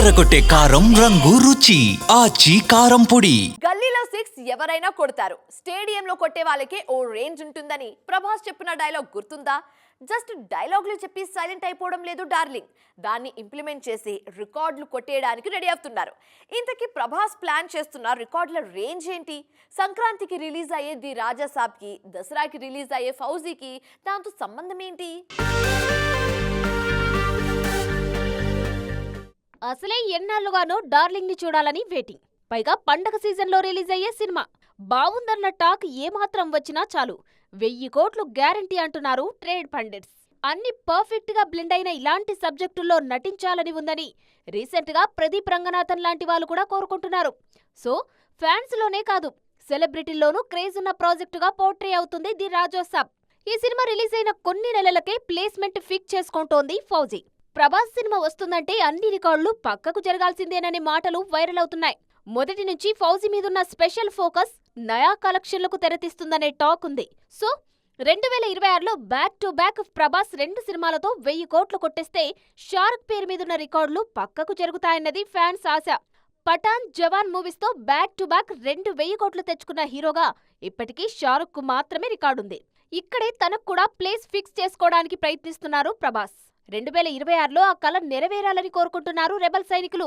అదరగొట్టే కారం రంగు రుచి ఆచి కారం పొడి. గల్లీలో సిక్స్ ఎవరైనా కొడతారు. స్టేడియంలో కొట్టే వాళ్ళకే ఓ రేంజ్ ఉంటుందని ప్రభాస్ చెప్పిన డైలాగ్ గుర్తుందా? జస్ట్ డైలాగులు చెప్పి సైలెంట్ అయిపోవడం లేదు డార్లింగ్. దాన్ని ఇంప్లిమెంట్ చేసి రికార్డులు కొట్టేయడానికి రెడీ అవుతున్నారు. ఇంతకీ ప్రభాస్ ప్లాన్ చేస్తున్న రికార్డుల రేంజ్ ఏంటి? సంక్రాంతికి రిలీజ్ అయ్యే ది రాజా సాబ్కి దసరాకి రిలీజ్ అయ్యే ఫౌజీకి దాంతో సంబంధం ఏంటి? అసలే ఎన్నాళ్ళుగానో డార్లింగ్ని చూడాలని వెయిటింగ్. పైగా పండగ సీజన్లో రిలీజ్ అయ్యే సినిమా. బావుందన్న టాక్ ఏమాత్రం వచ్చినా చాలు. వెయ్యి కోట్లు గ్యారంటీ అంటున్నారు ట్రేడ్ పండిట్స్. అన్ని పర్ఫెక్ట్గా బ్లెండ్ అయిన ఇలాంటి సబ్జెక్టుల్లో నటించాలని ఉందని రీసెంట్గా ప్రదీప్ రంగనాథన్ లాంటి వాళ్ళు కూడా కోరుకుంటున్నారు. సో ఫ్యాన్స్లోనే కాదు సెలబ్రిటీల్లోనూ క్రేజ్ ఉన్న ప్రాజెక్టుగా పోర్ట్రే అవుతుంది ది రాజోసాబ్ ఈ సినిమా రిలీజ్ అయిన కొన్ని నెలలకే ప్లేస్మెంట్ ఫిక్స్ చేసుకుంటోంది ఫౌజీ. ప్రభాస్ సినిమా వస్తుందంటే అన్ని రికార్డులు పక్కకు జరగాల్సిందేననే మాటలు వైరల్ అవుతున్నాయి. మొదటి నుంచి ఫౌజీ మీదున్న స్పెషల్ ఫోకస్ నయా కలెక్షన్లకు తెరతీస్తుందనే టాక్ ఉంది. సో రెండు వేల ఇరవై ఆరులో బ్యాక్ టు బ్యాక్ ప్రభాస్ రెండు సినిమాలతో వెయ్యి కోట్లు కొట్టేస్తే షారుఖ్ పేరు మీదున్న రికార్డులు పక్కకు జరుగుతాయన్నది ఫ్యాన్స్ ఆశ. పఠాన్ జవాన్ మూవీస్తో బ్యాక్ టు బ్యాక్ రెండు వెయ్యి కోట్లు తెచ్చుకున్న హీరోగా ఇప్పటికీ షారుఖ్కు మాత్రమే రికార్డుంది. ఇక్కడే తనకు కూడా ప్లేస్ ఫిక్స్ చేసుకోవడానికి ప్రయత్నిస్తున్నారు ప్రభాస్. రెండు వేల ఇరవై ఆరులో ఆ కల నెరవేరాలని కోరుకుంటున్నారు రెబల్ సైనికులు.